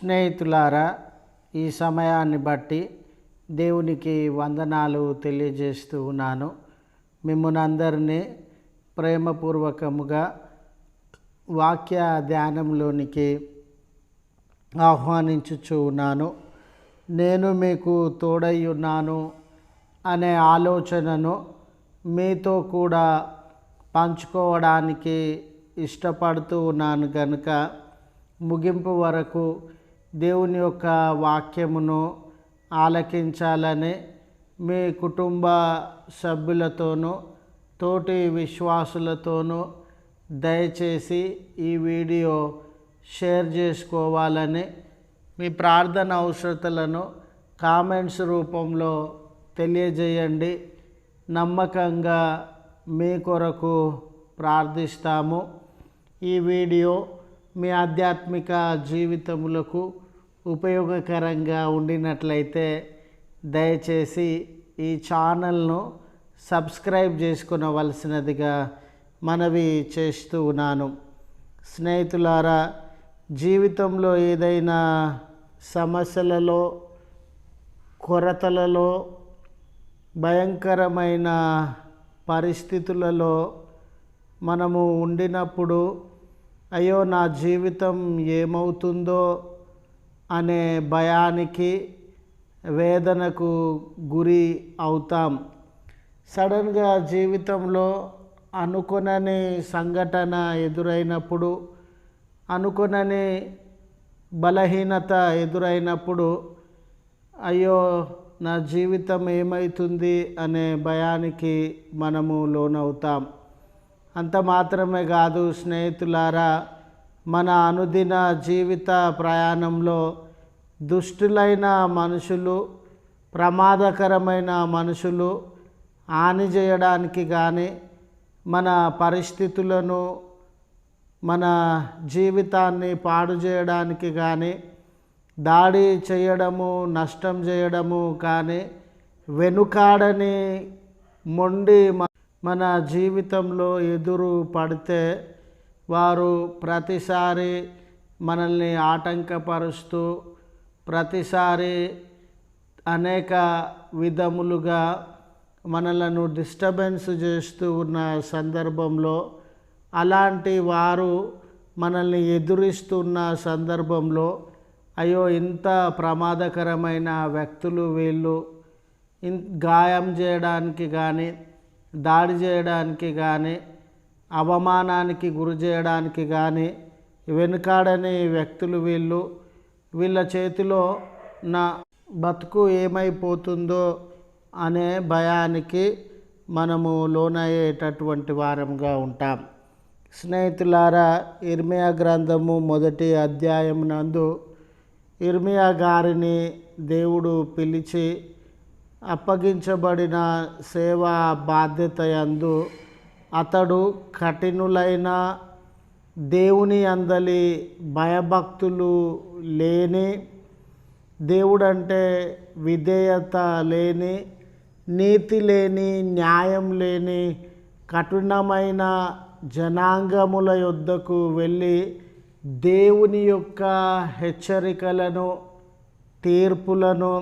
స్నేహితులారా ఈ సమయాన్ని బట్టి దేవునికి వందనాలు తెలియజేస్తూ ఉన్నాను. మిమ్మల్ని అందరినీ ప్రేమపూర్వకముగా వాక్య ధ్యానంలోనికి ఆహ్వానించుచు ఉన్నాను. నేను మీకు తోడై ఉన్నాను అనే ఆలోచనను మీతో కూడా పంచుకోవడానికి ఇష్టపడుతూ ఉన్నాను కనుక ముగింపు వరకు దేవుని యొక్క వాక్యమును ఆలకించాలని మీ కుటుంబ సభ్యులతోనూ తోటి విశ్వాసులతోనూ దయచేసి ఈ వీడియో షేర్ చేసుకోవాలని మీ ప్రార్థన అవసరతలను కామెంట్స్ రూపంలో తెలియజేయండి. నమ్మకంగా మీ కొరకు ప్రార్థిస్తాము. ఈ వీడియో మీ ఆధ్యాత్మిక జీవితములకు ఉపయోగకరంగా ఉండినట్లయితే దయచేసి ఈ ఛానల్ను సబ్స్క్రైబ్ చేసుకునవలసినదిగా మనవి చేస్తూ ఉన్నాను. స్నేహితులారా జీవితంలో ఏదైనా సమస్యలలో కొరతలలో భయంకరమైన పరిస్థితులలో మనము ఉండినప్పుడు అయ్యో నా జీవితం ఏమవుతుందో అనే భయానికి వేదనకు గురి అవుతాం. సడన్గా జీవితంలో అనుకునని సంఘటన ఎదురైనప్పుడు అనుకునని బలహీనత ఎదురైనప్పుడు అయ్యో నా జీవితం ఏమవుతుంది అనే భయానికి మనము లోనవుతాం. అంత మాత్రమే కాదు స్నేహితులారా మన అనుదిన జీవిత ప్రయాణంలో దుష్టులైన మనుషులు ప్రమాదకరమైన మనుషులు హాని చేయడానికి కానీ మన పరిస్థితులను మన జీవితాన్ని పాడు చేయడానికి కానీ దాడి చేయడము నష్టం చేయడము కానీ వెనుకాడని మొండి మన జీవితంలో ఎదురు పడితే వారు ప్రతిసారి మనల్ని ఆటంకపరుస్తూ ప్రతిసారి అనేక విధములుగా మనలను డిస్టర్బెన్స్ చేస్తూ ఉన్న సందర్భంలో అలాంటి వారు మనల్ని ఎదురిస్తున్న సందర్భంలో అయ్యో ఇంత ప్రమాదకరమైన వ్యక్తులు వీళ్ళు ఇన్ గాయం చేయడానికి కానీ దాడి చేయడానికి కానీ అవమానానికి గురి చేయడానికి కానీ వెనుకాడని వ్యక్తులు వీళ్ళు. వీళ్ళ చేతిలో నా బతుకు ఏమైపోతుందో అనే భయానికి మనము లోనయ్యేటటువంటి వారంగా ఉంటాం. స్నేహితులారా ఇర్మియా గ్రంథము మొదటి అధ్యాయం నందు ఇర్మియా గారిని దేవుడు పిలిచి అప్పగించబడిన సేవా బాధ్యత యందు అతడు కఠినులైన దేవుని అందలి భయభక్తులు లేని దేవుడంటే విధేయత లేని నీతి లేని న్యాయం లేని కఠినమైన జనాంగముల యొద్దకు వెళ్ళి దేవుని యొక్క హెచ్చరికలను తీర్పులను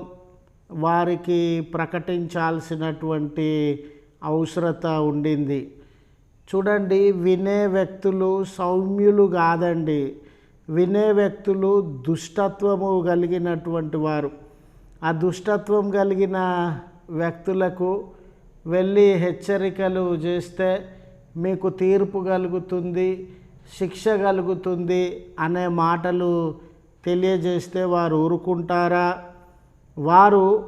వారికి ప్రకటించాల్సినటువంటి అవసరత ఉండింది. చూడండి వినే వ్యక్తులు సౌమ్యులు కాదండి. వినే వ్యక్తులు దుష్టత్వము కలిగినటువంటి వారు. ఆ దుష్టత్వం కలిగిన వ్యక్తులకు వెళ్ళి హెచ్చరికలు చేస్తే మీకు తీర్పు కలుగుతుంది శిక్ష కలుగుతుంది అనే మాటలు తెలియజేస్తే వారు ఊరుకుంటారా? వారు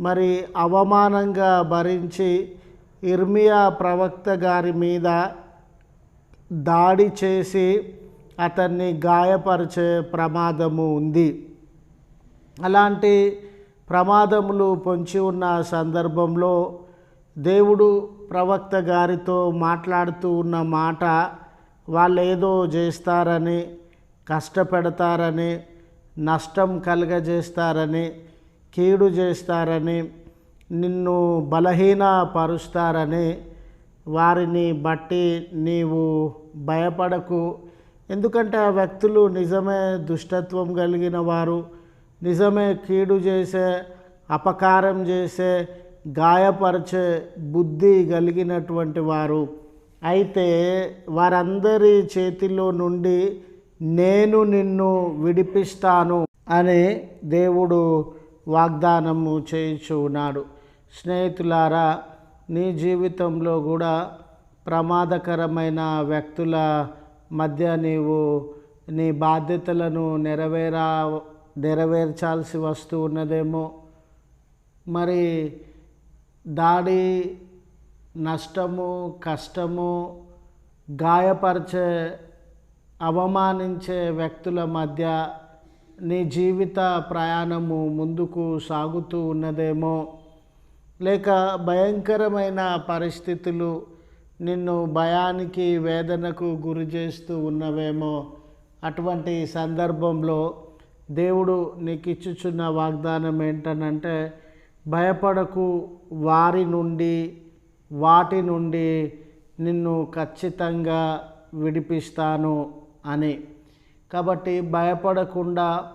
మరి అవమానంగా భరించి ఇర్మియా ప్రవక్త గారి మీద దాడి చేసి అతన్ని గాయపరిచే ప్రమాదము ఉంది. అలాంటి ప్రమాదములు పొంచి ఉన్న సందర్భంలో దేవుడు ప్రవక్త గారితో మాట్లాడుతూ ఉన్న మాట వాళ్ళు ఏదో చేస్తారని కష్టపెడతారని నష్టం కలుగజేస్తారని కీడు చేస్తారని నిన్ను బలహీనపరుస్తారని వారిని బట్టి నీవు భయపడకు. ఎందుకంటే ఆ వ్యక్తులు నిజమే దుష్టత్వం కలిగిన వారు నిజమే కీడు చేసే అపకారం చేసే గాయపరిచే బుద్ధి కలిగినటువంటి వారు. అయితే వారందరి చేతిలో నుండి నేను నిన్ను విడిపిస్తాను అని దేవుడు వాగ్దానము చేయించు ఉన్నాడు. స్నేహితులారా నీ జీవితంలో కూడా ప్రమాదకరమైన వ్యక్తుల మధ్య నీవు నీ బాధ్యతలను నెరవేరా నెరవేర్చాల్సి వస్తూ ఉన్నదేమో. మరి దాడి నష్టము కష్టము గాయపరిచే అవమానించే వ్యక్తుల మధ్య నీ జీవిత ప్రయాణము ముందుకు సాగుతూ ఉన్నదేమో. లేక భయంకరమైన పరిస్థితులు నిన్ను భయానికి వేదనకు గురి చేస్తూ ఉన్నవేమో. అటువంటి సందర్భంలో దేవుడు నీకు ఇచ్చుచున్న వాగ్దానం ఏంటనంటే భయపడకు వారి నుండి వాటి నుండి నిన్ను ఖచ్చితంగా విడిపిస్తాను అని. కాబట్టి భయపడకుండా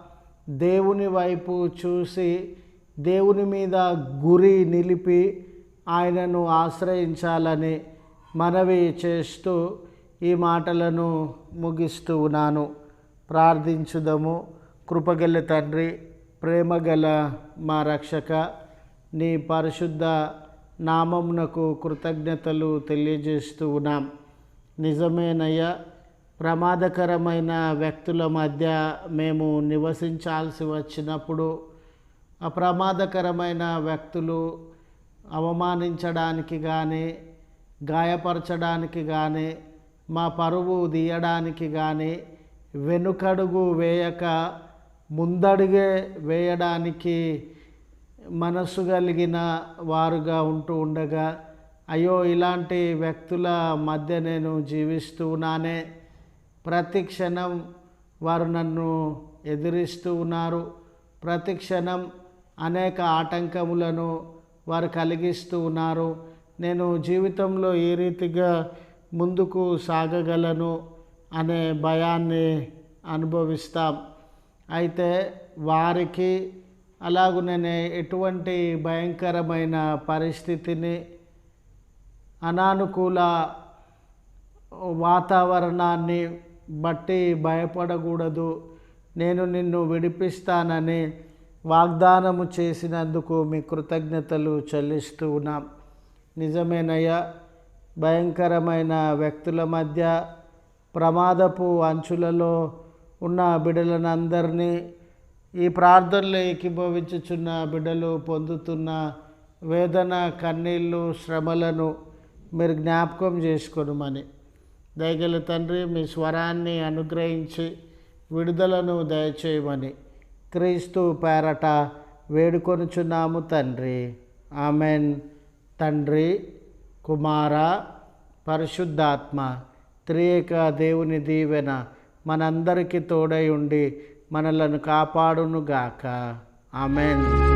దేవుని వైపు చూసి దేవుని మీద గురి నిలిపి ఆయనను ఆశ్రయించాలని మనవి చేస్తూ ఈ మాటలను ముగిస్తూ ఉన్నాను. ప్రార్థించుదము. కృపగల తండ్రి ప్రేమగల మా రక్షక నీ పరిశుద్ధ నామమునకు కృతజ్ఞతలు తెలియజేస్తూ ఉన్నాం. నిజమేనయ్యా ప్రమాదకరమైన వ్యక్తుల మధ్య మేము నివసించాల్సి వచ్చినప్పుడు ఆ ప్రమాదకరమైన వ్యక్తులు అవమానించడానికి కానీ గాయపరచడానికి కానీ మా పరువు తీయడానికి కానీ వెనుకడుగు వేయక ముందడుగే వేయడానికి మనస్సు కలిగిన వారుగా ఉంటూ ఉండగా అయ్యో ఇలాంటి వ్యక్తుల మధ్య నేను జీవిస్తున్నానే ప్రతి క్షణం వారు నన్ను ఎదిరిస్తూ ఉన్నారు. ప్రతి క్షణం అనేక ఆటంకములను వారు కలిగిస్తూ ఉన్నారు. నేను జీవితంలో ఏ రీతిగా ముందుకు సాగగలను అనే భయాన్ని అనుభవిస్తాం. అయితే వారికి అలాగుననే ఎటువంటి భయంకరమైన పరిస్థితిని అనానుకూల వాతావరణాన్ని బట్టి భయపడకూడదు. నేను నిన్ను విడిపిస్తానని వాగ్దానము చేసినందుకు మీ కృతజ్ఞతలు చెల్లిస్తూ ఉన్నాం. నిజమేనయ్యా భయంకరమైన వ్యక్తుల మధ్య ప్రమాదపు అంచులలో ఉన్న బిడ్డలనందరినీ ఈ ప్రార్థనలో ఏకీభవించుచున్న బిడ్డలు పొందుతున్న వేదన కన్నీళ్ళు శ్రమలను మీరు జ్ఞాపకం చేసుకోనమని. దయగల తండ్రి మీ స్వరాన్ని అనుగ్రహించి విడుదలను దయచేయమని క్రీస్తు పేరట వేడుకొనుచున్నాము తండ్రి. ఆమెన్. తండ్రి కుమార పరిశుద్ధాత్మ త్రియేక దేవుని దీవెన మనందరికీ తోడై ఉండి మనలను కాపాడునుగాక. ఆమెన్.